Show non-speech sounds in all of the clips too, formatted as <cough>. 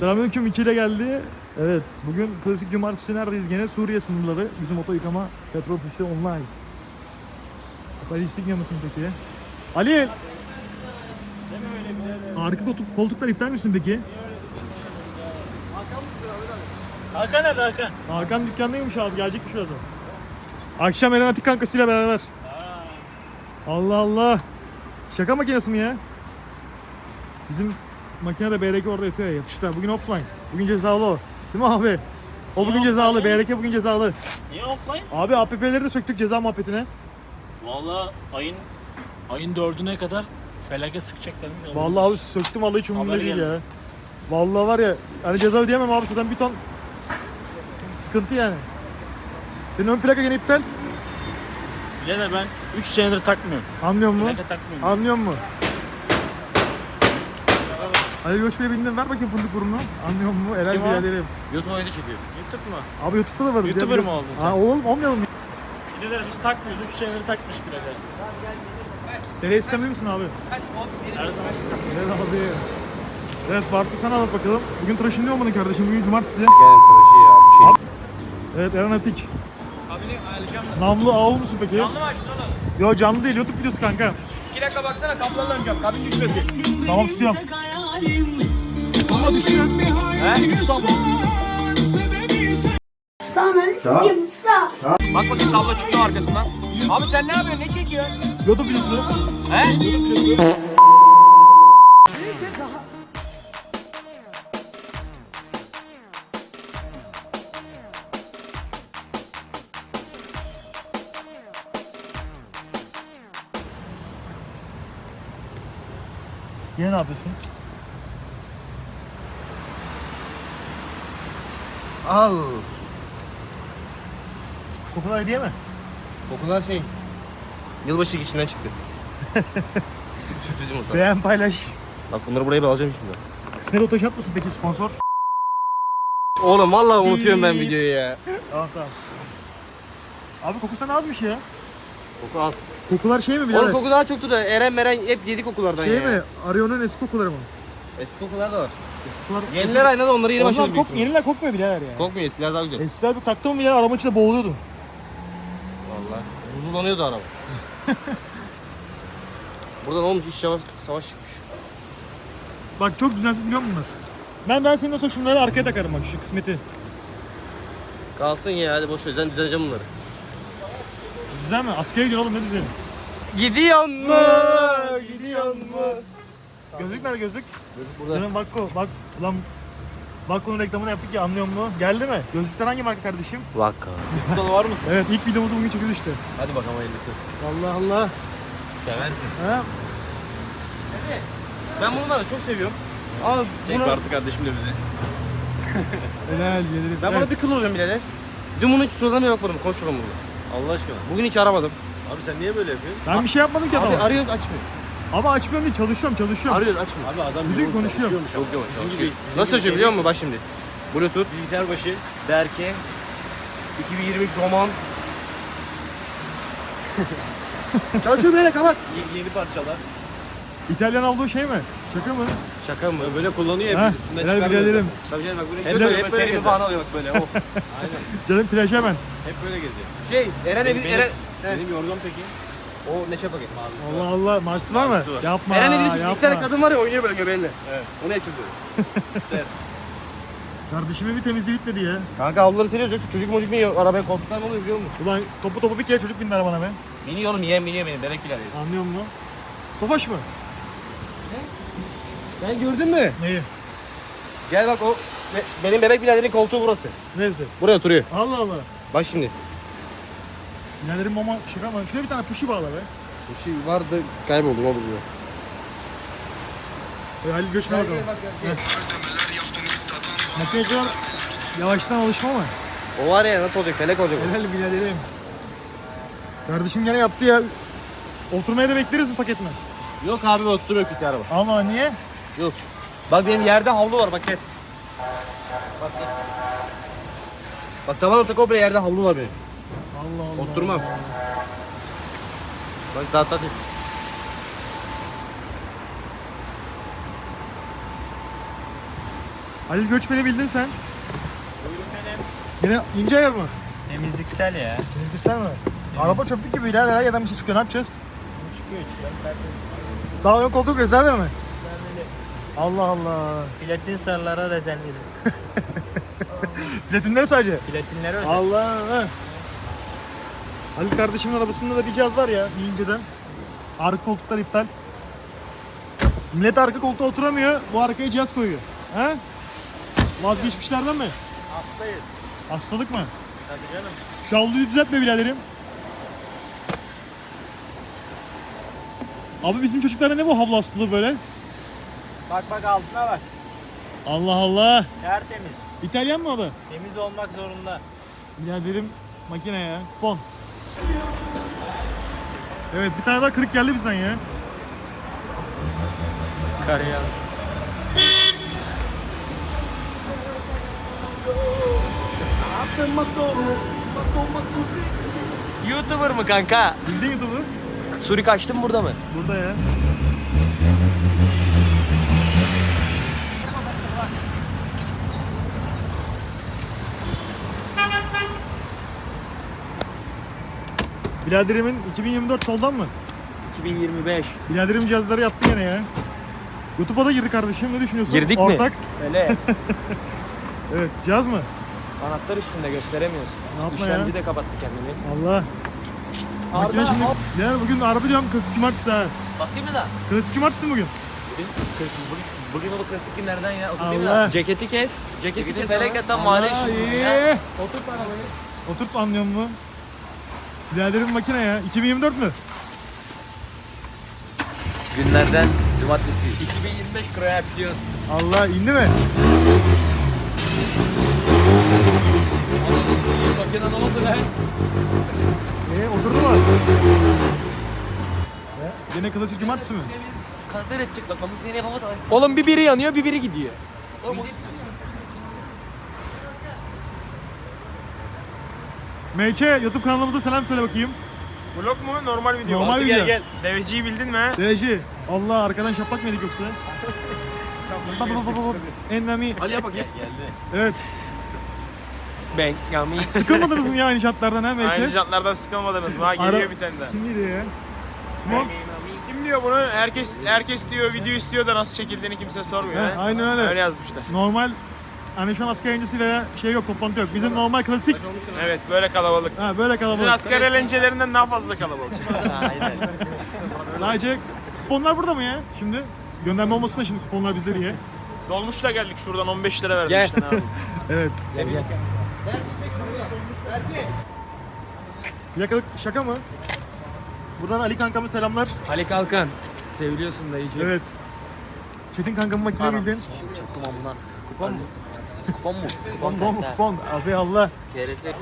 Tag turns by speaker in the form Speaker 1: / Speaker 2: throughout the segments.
Speaker 1: Selamünaleyküm 2 ile geldi. Evet bugün klasik cumartesi neredeyiz gene? Suriye sınırları. Bizim oto yıkama petrol ofisi online. Balistik mısın peki? Ali! Arka koltuk, koltuklar iptal misin peki?
Speaker 2: Hakan nerede Hakan?
Speaker 1: Hakan dükkandaymış abi gelecekmiş birazdan. Akşam Eren Atik kankasıyla beraber. Allah Allah. Şaka makinesi mi ya? Bizim makine de BRK orada yatıyor ya yatışta. Bugün offline. Bugün cezalı o. Değil mi abi? O bugün cezalı. BRK bugün cezalı.
Speaker 2: Niye offline?
Speaker 1: Abi APP'leri de söktük ceza muhabbetine.
Speaker 2: Valla ayın ayın dördüne kadar felaket sıkacaklarmış.
Speaker 1: Vallahi abi söktüm vallahi hiç umurumda değil
Speaker 2: geldi.
Speaker 1: ya. Vallahi var ya hani ceza ödeyemem abi zaten bir ton sıkıntı yani. Senin ön plaka gene iptal.
Speaker 2: Birader ben 3 senedir takmıyorum.
Speaker 1: Anlıyor musun?
Speaker 2: Plaka takmıyorum.
Speaker 1: Anlıyor musun? Ali Göç Bey'e bindin ver bakayım fındık burnunu. Anlıyor musun? Helal
Speaker 2: Kim o?
Speaker 1: biraderim.
Speaker 3: YouTube ayda çekiyor.
Speaker 2: YouTube mu?
Speaker 1: Abi YouTube'da da varız. ya,
Speaker 2: YouTuber mı
Speaker 1: biliyorsun.
Speaker 2: oldun sen?
Speaker 1: Ha oğlum olmayalım mı?
Speaker 2: Birader biz takmıyoruz. 3 senedir takmış birader.
Speaker 1: Nereye istemli misin abi?
Speaker 2: Her zaman sistem.
Speaker 1: Evet abi. Evet Bartu sana alıp bakalım. Bugün tıraşın ne olmadın kardeşim? Bugün cumartesi.
Speaker 3: Geldim tıraşı ya. Bir şey.
Speaker 1: Evet Eren Atik. Namlu ağul musun peki?
Speaker 4: Canlı mı açtın oğlum?
Speaker 1: Yo canlı değil YouTube videosu kanka.
Speaker 4: 2 dakika baksana kablolarla oynayacağım. Kabin düşmesin.
Speaker 1: Tamam tutuyorum.
Speaker 5: Tamam. Usta.
Speaker 4: Bak bakayım kablo çıktı arkasından. Abi sen ne yapıyorsun? Ne çekiyorsun?
Speaker 1: YouTube videosu.
Speaker 4: He?
Speaker 1: Yine ne yapıyorsun?
Speaker 3: Al.
Speaker 1: Hediye mi?
Speaker 3: Kokular şey. Yılbaşı içinden çıktı. <laughs> Sür- Sürpriz yumurta.
Speaker 1: Beğen paylaş.
Speaker 3: Bak bunları buraya alacağım şimdi.
Speaker 1: Kısmet Otoşat mısın peki sponsor?
Speaker 3: Oğlum vallahi unutuyorum ben videoyu ya.
Speaker 1: Tamam tamam. Abi koku sana azmış ya.
Speaker 3: Koku az.
Speaker 1: Kokular şey mi birader?
Speaker 3: Oğlum koku daha çoktu da Eren Meren hep yedi kokulardan
Speaker 1: şey
Speaker 3: ya.
Speaker 1: mi? Arion'un eski kokuları mı?
Speaker 3: Eski kokular da var.
Speaker 1: Eski kokular.
Speaker 3: Yeniler aynı da onları yeni
Speaker 1: Onlar
Speaker 3: başladım.
Speaker 1: kok, yeniler kokmuyor birader ya.
Speaker 3: Kokmuyor eskiler daha güzel.
Speaker 1: Eskiler bir taktın mı ya arabanın içinde boğuluyordun.
Speaker 3: Vallahi. Zuzulanıyordu araba. <laughs> Burada ne olmuş iş savaş, savaş çıkmış.
Speaker 1: Bak çok düzensiz biliyor musun bunlar? Ben ben senin olsa şunları arkaya takarım bak şu kısmeti.
Speaker 3: Kalsın ya hadi boş ver sen düzenleyeceğim bunları.
Speaker 1: Güzel mi? Askere gidiyor oğlum ne düzeni?
Speaker 3: Gidiyor mu? Gidiyor mu?
Speaker 1: Gözlük nerede gözlük?
Speaker 3: Burada.
Speaker 1: Canım Bakko bak ulan Bakko'nun reklamını yaptık ya anlıyor musun? Geldi mi? Gözlükler hangi marka kardeşim?
Speaker 3: Vaka.
Speaker 4: Burada var mısın?
Speaker 1: Evet ilk videomuzu bugün çekiyoruz işte.
Speaker 4: Hadi bakalım hayırlısı.
Speaker 1: Allah Allah.
Speaker 4: Seversin.
Speaker 1: Ha?
Speaker 3: Ben bunu var ya çok seviyorum. Abi
Speaker 4: Çek
Speaker 3: bunu,
Speaker 4: Bartu kardeşim de bizi. <laughs>
Speaker 1: Helal gelirim.
Speaker 3: ben
Speaker 1: Evet.
Speaker 3: buna bir kıl oluyorum birader. Dün bunu hiç suratına bile bakmadım, konuşmadım bunu.
Speaker 4: Allah aşkına.
Speaker 3: Bugün hiç aramadım.
Speaker 4: Abi sen niye böyle yapıyorsun?
Speaker 1: Ben bir şey yapmadım ki
Speaker 3: Abi
Speaker 1: adama.
Speaker 3: arıyoruz açmıyor.
Speaker 1: Ama açmıyorum değil çalışıyorum çalışıyorum.
Speaker 3: Arıyoruz açmıyor.
Speaker 4: Abi adam
Speaker 1: Bizim
Speaker 4: yoğun
Speaker 1: konuşuyor.
Speaker 4: çalışıyormuş.
Speaker 3: Çok yoğun
Speaker 4: Bizim
Speaker 3: çalışıyor.
Speaker 4: gibi- bizim
Speaker 3: Nasıl
Speaker 4: gibi
Speaker 3: çalışıyor biliyor musun? Bak şimdi. Bluetooth,
Speaker 4: Bilgisayar başı.
Speaker 3: Berke, 2023 roman. <laughs> çalışıyor böyle kapat.
Speaker 4: Yeni, yeni parçalar.
Speaker 1: İtalyan olduğu şey mi? Şaka mı?
Speaker 3: Şaka mı?
Speaker 4: Böyle kullanıyor
Speaker 1: Ha,
Speaker 4: hep üstünden
Speaker 1: helal
Speaker 4: çıkarmıyor.
Speaker 1: biraderim.
Speaker 3: Tabii canım bak bunu
Speaker 1: Hem
Speaker 3: hep böyle,
Speaker 4: hep
Speaker 3: hep
Speaker 4: böyle
Speaker 3: böyle
Speaker 4: gezer.
Speaker 3: falan alıyor bak böyle. Oh. <laughs>
Speaker 4: Aynen.
Speaker 1: Canım plaj hemen.
Speaker 4: Hep böyle geziyor.
Speaker 3: Şey, Eren evi,
Speaker 4: Benim,
Speaker 3: Eren...
Speaker 4: benim yorgan peki?
Speaker 3: O neşe paket.
Speaker 1: Allah Allah. Marsı var mı?
Speaker 4: Var.
Speaker 1: Yapma.
Speaker 3: Evi düşmüş. İki tane
Speaker 1: yapma.
Speaker 3: kadın var ya oynuyor böyle göbeğinle.
Speaker 4: Evet.
Speaker 3: Onu yapacağız <laughs> böyle.
Speaker 4: İster.
Speaker 1: Kardeşimin bir temizliği bitmedi ya.
Speaker 3: Kanka havluları seriyoruz. yoksa Çocuk mocuk biniyor. Arabaya koltuklar mı oluyor biliyor musun?
Speaker 1: Ulan topu topu bir kere çocuk bindi arabana be.
Speaker 3: Biniyor oğlum yeğen biniyor benim. Bebek bile
Speaker 1: Anlıyor musun? Tofaş mı?
Speaker 3: Sen gördün mü?
Speaker 1: Neyi?
Speaker 3: Gel bak o be- benim bebek biraderin koltuğu burası.
Speaker 1: Neresi?
Speaker 3: Buraya oturuyor.
Speaker 1: Allah Allah.
Speaker 3: Bak şimdi.
Speaker 1: Biraderim mama şaka mı? Şuraya bir tane puşi bağla be.
Speaker 3: Bu şey vardı kayboldu ne oldu bu?
Speaker 1: Böyle Halil Göçmen bakalım. Makineciler yavaştan alışma mı?
Speaker 3: O var ya nasıl olacak? Felek olacak o.
Speaker 1: Helal biraderim. Kardeşim gene yaptı ya. Oturmaya da bekleriz mi paketine?
Speaker 4: Yok abi oturuyor ki araba.
Speaker 1: Ama niye?
Speaker 3: Yok. Bak benim yerde havlu var bak gel. Bak gel. Bak tavan orta komple yerde havlu var benim.
Speaker 1: Allah Allah.
Speaker 3: Oturmam. Bak dağıt hadi.
Speaker 1: Halil Göçmen'i bildin sen. Yine ince ayar mı?
Speaker 2: Temizliksel ya.
Speaker 1: Temizlik mi? Araba çöplük gibi ilerler her yerden bir şey çıkıyor. Ne yapacağız?
Speaker 2: Çıkıyor içinden.
Speaker 1: Sağ ön koltuk rezerve mi? Allah Allah.
Speaker 2: Platin sarılara rezervli. <laughs>
Speaker 1: Platinleri sadece.
Speaker 2: Platinleri özel.
Speaker 1: Allah. Halil kardeşimin arabasında da bir cihaz var ya bir inceden. Arka koltuklar iptal. Millet arka koltuğa oturamıyor. Bu arkaya cihaz koyuyor. He? Vazgeçmişlerden mi?
Speaker 2: Hastayız.
Speaker 1: Hastalık mı?
Speaker 2: Tabii canım.
Speaker 1: Şu havluyu düzeltme biraderim. Abi bizim çocuklara ne bu havlu hastalığı böyle?
Speaker 2: Bak bak altına bak.
Speaker 1: Allah Allah.
Speaker 2: Tertemiz.
Speaker 1: İtalyan mı o da?
Speaker 2: Temiz olmak zorunda.
Speaker 1: Biraderim makine ya. Kupon. Evet bir tane daha kırık geldi bizden ya.
Speaker 2: Karıya.
Speaker 4: YouTuber mı kanka?
Speaker 1: Bildin YouTube'u?
Speaker 4: Suri kaçtın burada mı?
Speaker 1: Burada ya. Biraderimin 2024 soldan mı?
Speaker 4: 2025.
Speaker 1: Biraderim cihazları yaptı gene ya. YouTube'a da girdi kardeşim. Ne düşünüyorsun?
Speaker 4: Girdik mi?
Speaker 1: Ortak.
Speaker 4: Öyle. <laughs>
Speaker 1: Evet. Cihaz mı?
Speaker 4: Anahtar üstünde gösteremiyorsun.
Speaker 1: Ne yapma ya?
Speaker 4: İşlemci de kapattı kendini.
Speaker 1: Allah. Makine şimdi... Birader bugün araba diyorum klasik cumartesi ha.
Speaker 4: Basayım mı da?
Speaker 1: Klasik cumartesi bugün.
Speaker 3: Bugün o klasik günlerden ya.
Speaker 1: Allah.
Speaker 4: Ceketi kes. Ceketi kes.
Speaker 3: Felaketten
Speaker 1: Allah
Speaker 3: mani
Speaker 1: iyi. Oturt arabayı. Oturt anlıyor mu? Biraderim makine ya. 2024 mü?
Speaker 3: Günlerden cumartesi.
Speaker 4: 2025 kreaksiyon.
Speaker 1: Allah indi mi?
Speaker 4: Makine ne oldu lan?
Speaker 1: Ee, oturdu mu? Yine klasik cumartesi mi?
Speaker 3: Kanser edecek bak. Kamu seni yapamaz.
Speaker 4: Oğlum bir biri yanıyor bir biri gidiyor.
Speaker 1: MÇ YouTube kanalımıza selam söyle bakayım.
Speaker 2: Vlog mu? Normal video.
Speaker 1: Normal
Speaker 2: Altı
Speaker 1: video.
Speaker 2: Gel gel. Deveciyi bildin mi?
Speaker 1: DG. Allah arkadan şaplak mı yedik yoksa? Bak bak bak bak. Enlami.
Speaker 3: Ali yap bakayım.
Speaker 1: Evet.
Speaker 4: Ben yami. <laughs>
Speaker 1: Sıkılmadınız mı ya aynı şartlardan ha
Speaker 2: Aynı
Speaker 1: MÇ?
Speaker 2: jantlardan sıkılmadınız mı? Ha geliyor
Speaker 1: Ara-
Speaker 2: bir tane daha.
Speaker 1: Kim geliyor ya? Kim o?
Speaker 2: Kim diyor bunu? Herkes herkes diyor video istiyor da nasıl çekildiğini kimse sormuyor.
Speaker 1: He,
Speaker 2: ha?
Speaker 1: aynen öyle.
Speaker 2: Öyle yazmışlar.
Speaker 1: Normal hani şu an asker öncesi veya şey yok toplantı yok. Bizim normal klasik.
Speaker 2: Evet böyle kalabalık.
Speaker 1: Ha böyle
Speaker 2: Sizin
Speaker 1: kalabalık.
Speaker 2: asker eğlencelerinden daha fazla kalabalık. <laughs>
Speaker 3: Aynen.
Speaker 1: Sadece kuponlar burada mı ya? Şimdi gönderme olmasın da şimdi kuponlar bize diye.
Speaker 2: Dolmuşla geldik şuradan 15 lira verdim
Speaker 4: Gel.
Speaker 2: işte ne yapayım.
Speaker 1: Evet. Plakalık şaka mı? Buradan Ali kankama selamlar.
Speaker 4: Ali Kalkan. Seviliyorsun dayıcı.
Speaker 1: Evet. Çetin kankamı makine bildin.
Speaker 3: Çaktım amına. Kupon mu? Kupon mu?
Speaker 1: Kupon mu kupon? Abi Allah.
Speaker 3: KRS.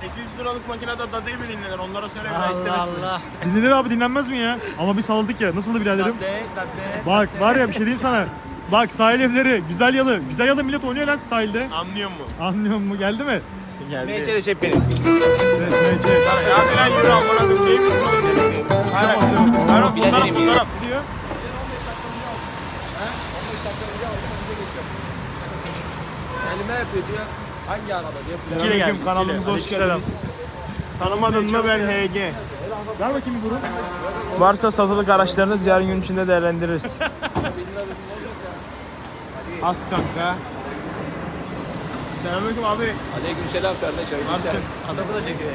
Speaker 2: 800 liralık makinede dadayı mı dinlenir? Onlara söyle bir daha istemesinler.
Speaker 1: Dinlenir abi dinlenmez mi ya? Ama bir salladık ya. Nasıldı biraderim?
Speaker 2: Dadde, dadde.
Speaker 1: Bak var ya bir şey diyeyim sana. Bak sahil evleri, güzel yalı. Güzel yalı millet oynuyor lan sahilde.
Speaker 2: Anlıyor mu?
Speaker 1: Anlıyor musun? Geldi mi?
Speaker 2: Geldi.
Speaker 3: de şey benim.
Speaker 1: Evet, neyse.
Speaker 2: Ya hadi lan yürü amına koyayım. İyi misin oğlum? Hayır. Hayır fotoğraf fotoğraf.
Speaker 1: Gidiyor.
Speaker 4: Elime yapıyor diyor. Hangi araba diyor.
Speaker 2: Selamünaleyküm kanalımıza hoş geldiniz. Tanımadın mı ben HG.
Speaker 1: Ver bakayım bir grup.
Speaker 2: Varsa satılık araçlarınız yarın gün içinde değerlendiririz. Az kanka. Selamünaleyküm abi.
Speaker 4: Aleykümselam kardeş.
Speaker 2: Nasılsın?
Speaker 3: Adamı da çekiyor.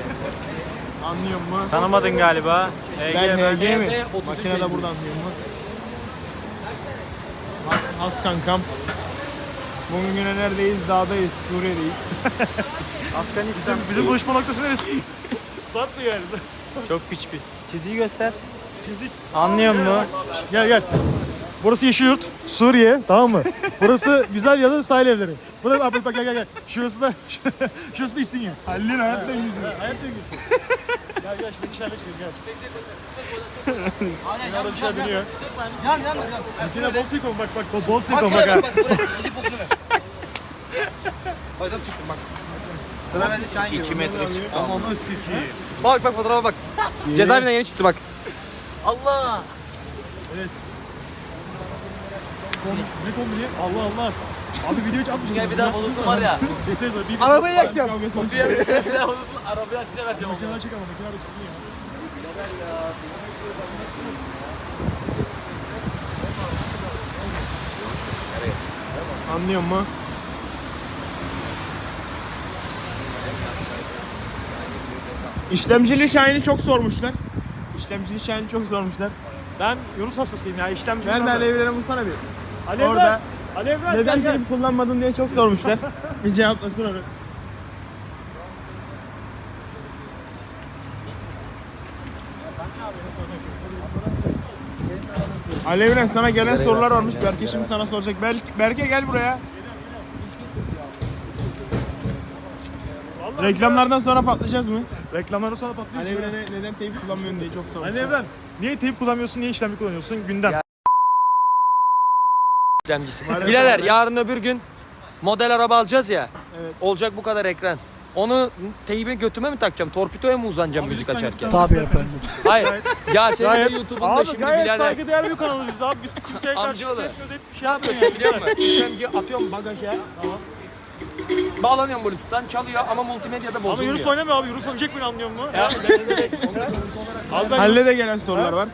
Speaker 2: Anlıyor mu? Tanımadın galiba. HG ben HG mi?
Speaker 4: HG,
Speaker 2: Makine de buradan anlıyor mu? Has, has kankam. Bugün yine neredeyiz? Dağdayız. Suriye'deyiz. <laughs> Afganistan.
Speaker 1: Bizim, buluşma noktası neresi? <laughs> Satmıyor yani.
Speaker 2: Çok piç bir. Çiziyi göster.
Speaker 1: Çizik.
Speaker 2: Anlıyor mu?
Speaker 1: Gel gel. Burası Yeşilyurt, Suriye, tamam mı? Burası güzel yalı sahil evleri. Bu da bak bak gel gel gel. Şurası da <laughs> şurası da İstinye. Halil'in hayatta yüzü. Hayatta yüzü. gel gel şimdi dışarıda çıkıyor gel. Dünyada bir şeyler biliyor.
Speaker 3: Yan yan yan.
Speaker 1: Yine bol silikon bak bak bol- silikon bak ha.
Speaker 3: Bak buraya sıkıcı pozunu ver. Nasıl çıktım bak. Hemen Şahin 2 metre çıktı. Ama onu sikiyim. Bak bak fotoğrafa bak. Cezaevinden yeni çıktı bak. Allah.
Speaker 1: Evet. Ne kombi diye? Allah Allah. Abi video hiç atmışsın.
Speaker 5: Gel bir daha bulursun var ya.
Speaker 1: Desenize bir
Speaker 3: Arabayı yakacağım.
Speaker 5: Bir daha bulursun arabayı ateşe vereceğim.
Speaker 1: Makineler çek ama makineler çıksın ya.
Speaker 2: Anlıyor mu? İşlemcili Şahin'i çok sormuşlar. İşlemcili Şahin'i çok sormuşlar.
Speaker 1: Ben Yunus hastasıyım ya işlemci.
Speaker 2: Nerede
Speaker 1: bilmem ben.
Speaker 2: alevlerini bulsana bir.
Speaker 1: Alevler.
Speaker 2: Orada.
Speaker 1: Alevler.
Speaker 2: Neden
Speaker 1: gel,
Speaker 2: teyp kullanmadın diye çok sormuşlar. <laughs> bir cevaplasın onu. Alevren sana gelen sorular varmış. Berke şimdi sana soracak. Berke, Berke gel buraya. Reklamlardan sonra patlayacağız mı?
Speaker 1: Reklamları sonra patlıyorsun.
Speaker 2: Alevren'e neden teyp kullanmıyorsun diye çok sormuşlar.
Speaker 1: Alevren. Niye teyp kullanmıyorsun, niye işlemci kullanıyorsun? Gündem.
Speaker 5: Ya- İşlemcisi. Birader yarın öbür gün model araba alacağız ya.
Speaker 2: Evet.
Speaker 5: Olacak bu kadar ekran. Onu teybe götüme mi takacağım? Torpidoya mı uzanacağım müzik açarken?
Speaker 6: Tabii efendim.
Speaker 5: Hayır. Ya senin de
Speaker 1: Gayet,
Speaker 5: YouTube'un da
Speaker 1: abi
Speaker 5: şimdi
Speaker 1: gayet
Speaker 5: birader.
Speaker 1: saygıdeğer bir kanalız biz abi. Biz kimseye karşı
Speaker 5: Amcaoğlu.
Speaker 1: küfür etmiyoruz. Hep bir şey
Speaker 5: Ne yapıyorsun biliyor musun? İşlemci atıyorum bagaja. Bağlanıyorum Bluetooth'tan çalıyor ama multimedyada
Speaker 1: Ama
Speaker 5: bozulmuyor.
Speaker 1: Yunus oynamıyor abi. Yunus oynayacak beni anlıyor musun? Abi ben
Speaker 2: Halle de gelen sorular var.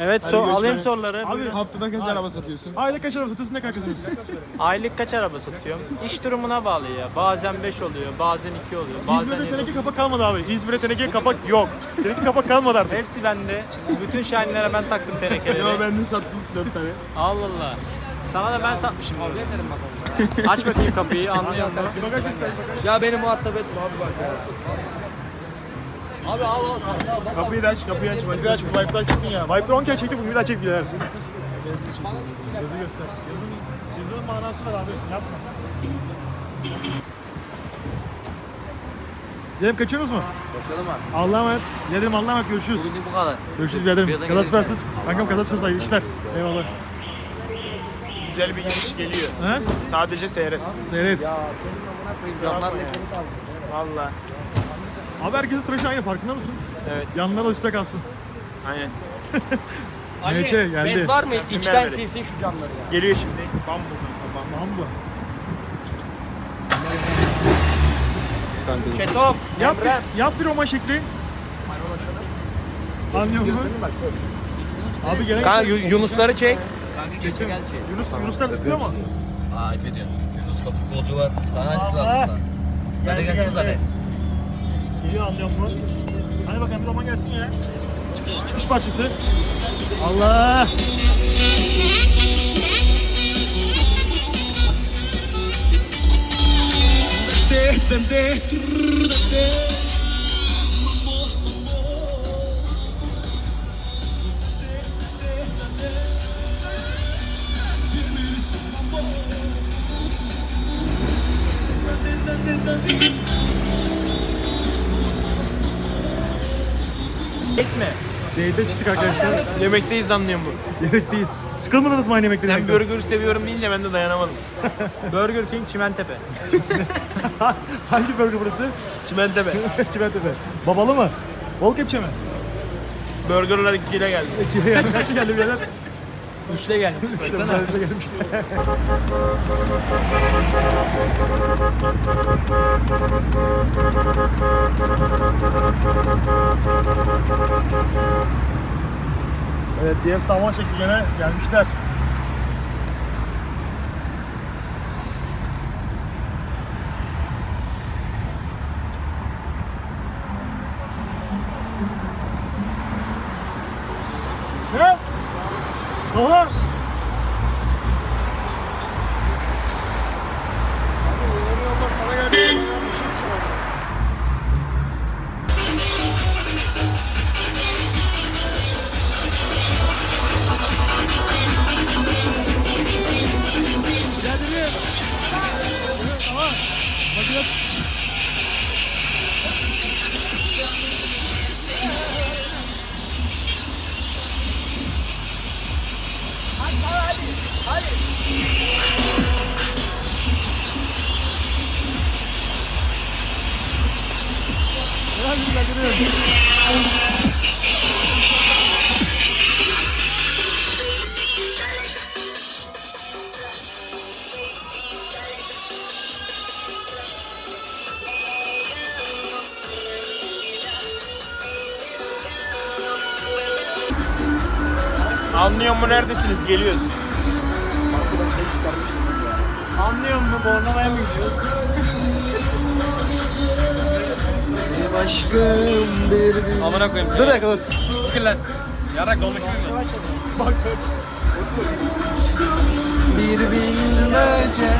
Speaker 7: Evet so
Speaker 2: görüşmek
Speaker 7: alayım
Speaker 2: üzere.
Speaker 7: soruları.
Speaker 2: Abi haftada kaç araba satıyorsun?
Speaker 1: Ayda kaç araba satıyorsun ne kadar kazanıyorsun?
Speaker 7: Aylık kaç araba satıyorum? İş durumuna bağlı ya. Bazen 5 oluyor, bazen 2 oluyor, bazen
Speaker 1: İzmir'de
Speaker 7: 7
Speaker 1: teneke kapak kalmadı abi. İzmir'de teneke kapak yok. Teneke kapak kalmadı artık.
Speaker 7: Hepsi bende. Bütün şahinlere ben taktım tenekeleri.
Speaker 2: Ben de sattım 4 tane.
Speaker 7: Allah Allah. Sana da ben satmışım gibi. Aç bakayım kapıyı anlıyorum.
Speaker 1: Bagaj göster.
Speaker 5: Ya beni muhatap etme abi bak ya. Abi al al al.
Speaker 2: Kapıyı da aç, kapıyı aç.
Speaker 1: Bir aç bu Viper'lar çıksın ya. Viper 10 kere çekti bugün bir daha çek birader. Yazı göster. Yazının, yazının manası var abi. Yapma. Dedim kaçıyoruz mu?
Speaker 5: Bakalım abi.
Speaker 1: Allah'a emanet. Dedim Allah'a emanet görüşürüz.
Speaker 5: Bugünlük bu kadar.
Speaker 1: Görüşürüz biraderim. Kazası versiniz. Kankam kazası. Hayırlı işler. Eyvallah.
Speaker 2: Güzel bir giriş geliyor.
Speaker 1: He?
Speaker 2: Sadece seyret.
Speaker 1: Seyret.
Speaker 5: Camlar
Speaker 2: Valla.
Speaker 1: Abi herkesin tıraşı aynı farkında mısın?
Speaker 2: Evet.
Speaker 1: Yanlar alışta kalsın.
Speaker 2: Aynen. <laughs>
Speaker 1: Meçe geldi.
Speaker 5: Bez var mı? İçten
Speaker 2: vermedi.
Speaker 5: silsin şu camları ya.
Speaker 2: Geliyor şimdi. Bam bu. Bam.
Speaker 1: Tamam bu.
Speaker 5: Şetop.
Speaker 1: Yap
Speaker 5: Emre.
Speaker 1: bir, yap bir Roma şekli. Anlıyor musun? Abi gelen
Speaker 5: Kanka Yu- Yunusları çek.
Speaker 8: Kanka geçe gel şey.
Speaker 1: Yunus, Yunuslar sıkıyor mu?
Speaker 8: Aa ayıp ediyorsun. Yunus'ta futbolcu var. Daha hangisi
Speaker 1: Allah.
Speaker 8: var? Hadi gelsin de.
Speaker 1: Geliyor anlıyor musun? Hadi bakalım roman gelsin ya. Çıkış, çıkış parçası. Allah!
Speaker 7: Gitme.
Speaker 1: Date'e çıktık arkadaşlar.
Speaker 2: Yemekteyiz anlıyorum bu.
Speaker 1: Yemekteyiz. Sıkılmadınız mı aynı yemekten?
Speaker 2: Sen burger seviyorum deyince ben de dayanamadım. <laughs>
Speaker 7: Burger King Çimentepe. <laughs>
Speaker 1: Hangi bölge burası?
Speaker 2: Çimentepe. <laughs>
Speaker 1: Çimentepe. Babalı mı? Bol kepçe mi?
Speaker 2: Burgerlar 2 ile geldi.
Speaker 1: Yani kaç geldi birader?
Speaker 7: Üçte gelmiş.
Speaker 1: Sayede gelmiş. Evet, Diyaz tavan şekline gelmişler. Aha!
Speaker 2: Mu neredesiniz? Geliyoruz.
Speaker 7: Anlıyor musun? Bornova'ya mı gidiyoruz?
Speaker 3: Aşkım bir
Speaker 4: Amına koyayım.
Speaker 3: Dur dakika dur.
Speaker 4: Sikir lan. Yarak dolmuş muyum ben?
Speaker 3: Bir bilmece.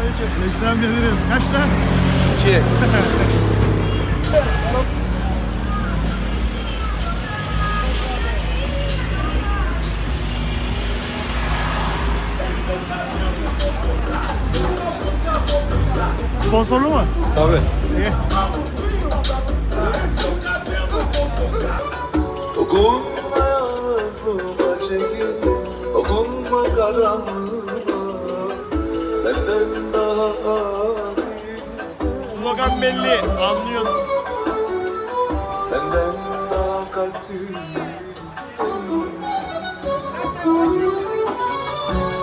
Speaker 1: Ekrem gelirim. Kaç lan?
Speaker 3: İki.
Speaker 1: Sponsorlu mu?
Speaker 3: Tabii.
Speaker 1: İyi.
Speaker 6: Dokunma
Speaker 2: Slogan belli. Anlıyor.
Speaker 6: Senden daha kalpsiz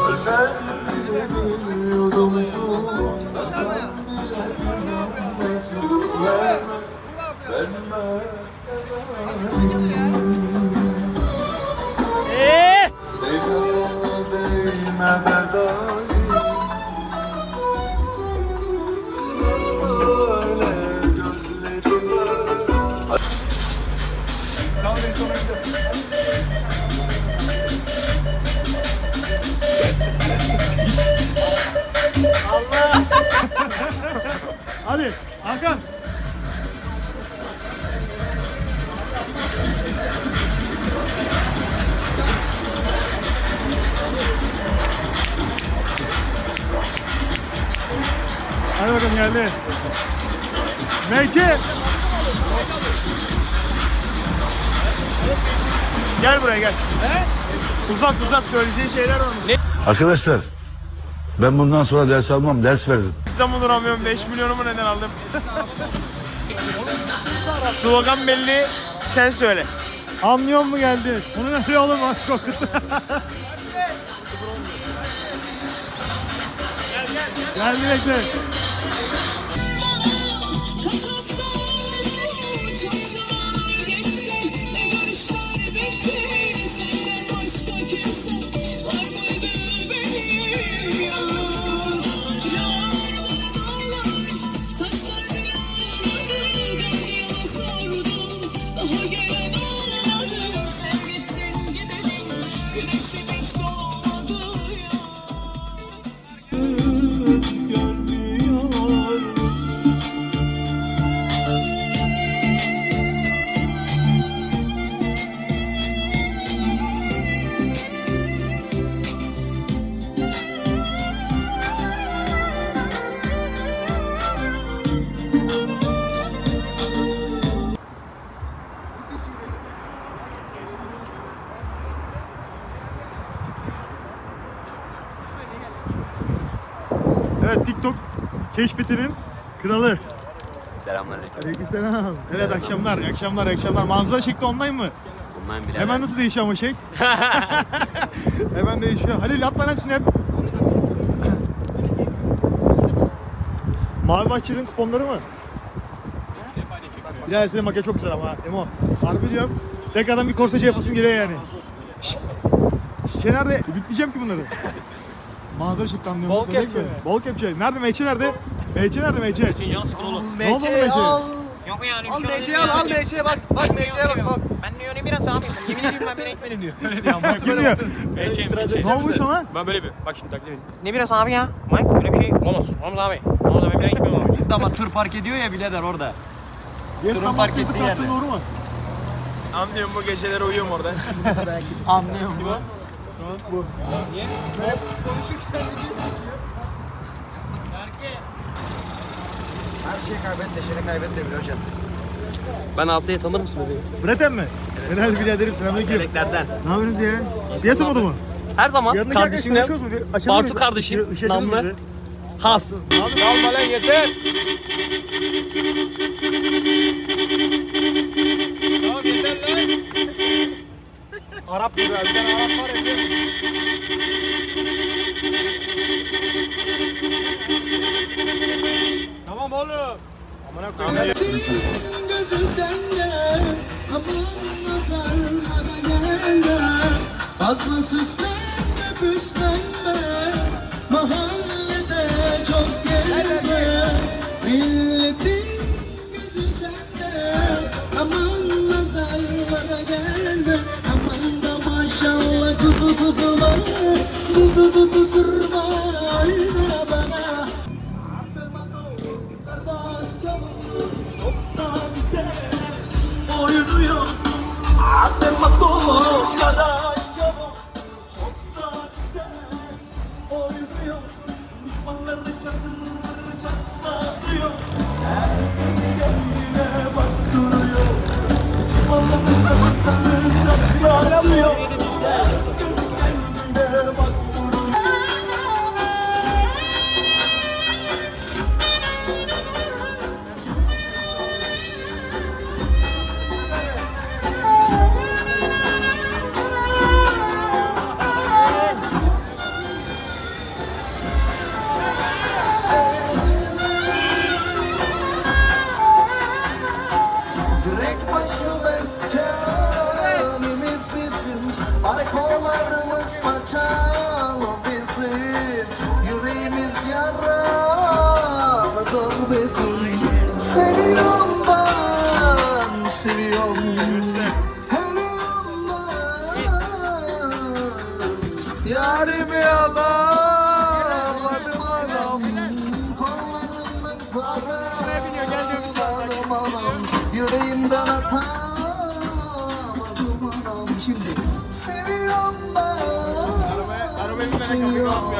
Speaker 6: Ölsem bile biliyordum Ölsem bile bilmezdim Verme, verme
Speaker 7: Eee?
Speaker 6: Değme değme be
Speaker 1: Hadi Hakan. Hadi bakalım geldi. Meyçe.
Speaker 2: Gel buraya gel. Uzak uzak söyleyeceğin şeyler var mı?
Speaker 9: Arkadaşlar ben bundan sonra ders almam, ders veririm.
Speaker 2: İstanbul duramıyorum. 5 milyonumu neden aldım? <laughs> Slogan belli. Sen söyle.
Speaker 1: Anlıyor mu geldi? Bunu ne oğlum bak korkut. <laughs> Geldi bekle.
Speaker 6: Güneşim
Speaker 1: Evet TikTok keşfetinin kralı.
Speaker 4: Selamünaleyküm.
Speaker 1: Aleykümselam. Evet akşamlar, iyi akşamlar, iyi akşamlar. Manzara şekli online mı?
Speaker 4: Bundan bile.
Speaker 1: Hemen nasıl değişiyor ama şey? <laughs> Hemen değişiyor. Halil at bana snap. Mavi Bahçeli'nin kuponları mı? Bilal senin makyaj çok güzel ama ha, Emo. Harbi diyorum. Tekrardan bir korsacı yapasım geliyor yani. Şşş. Kenarda bitleyeceğim ki bunları. Manzara anlıyorum.
Speaker 7: Bol
Speaker 1: Değil mi?
Speaker 7: kepçe?
Speaker 1: Bol kepçe. Nerede Meyçe nerede? Meyçe nerede Meyçe?
Speaker 4: Sıkın oğlum.
Speaker 1: Ne oldu
Speaker 3: Meyçeyi
Speaker 1: Meyçe?
Speaker 3: al.
Speaker 4: Yok yani.
Speaker 3: Al meyçeyi al, al meyçeye bak. Bak meyçeye bak bak.
Speaker 4: Ben diyor ne biraz abi. Yemin ediyorum ben bir ekmedim diyor. Öyle diyor ama.
Speaker 1: Kim diyor?
Speaker 4: Ece,
Speaker 1: Ne olmuş ona?
Speaker 4: Ben böyle bir. Bak şimdi taklit edeyim. Ne biraz abi ya? Mike böyle bir şey olamaz. Olamaz abi. Olamaz abi. Ben bir ekmeğim abi.
Speaker 8: Ama tır park ediyor ya birader orada.
Speaker 1: Yes,
Speaker 8: fark
Speaker 1: kırdık,
Speaker 8: ettiği yerde.
Speaker 1: Doğru mu?
Speaker 2: Anlıyorum bu geceleri uyuyorum orada. <laughs>
Speaker 8: Anlıyor musun?
Speaker 3: Her şeyi kaybet, neşeni kaybet de hocam.
Speaker 5: Ben Asya'yı tanır mısın bebeğim?
Speaker 1: Breten mi? Helal biraderim selamünaleyküm.
Speaker 5: Meleklerden.
Speaker 1: Ne yapıyorsunuz ya? Piyasa modu mu?
Speaker 5: Her zaman
Speaker 1: Yanındaki
Speaker 5: kardeşimle?
Speaker 1: Bir
Speaker 5: Bartu kardeşim, namlı. Has.
Speaker 2: Kalma lan yeter. Tamam yeter lan.
Speaker 7: Arap gibi bir tane Arap var ya.
Speaker 2: Tamam oğlum. Amına koyayım.
Speaker 6: Gözü sende aman nazarlara gelme. Fazla süslenme püslenme. 부조말 두두두두두말 나바나 앞에만도 떨어져버린 좁다미세 오유두여 앞에만도 떨어져버린 좁다미세 오유두여 만나는 자들 seviyorum. Seviyorum ben Yarimi alamadım anam. Kollarımdan saramadım anam. Yüreğimden atamadım anam. Şimdi seviyorum ben. Seviyorum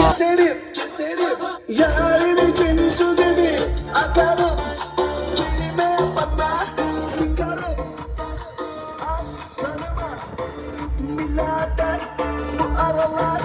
Speaker 6: Keserim, keserim. Yarim için su gibi akarım Kelime bana sıkarım Aslanıma Birader bu aralar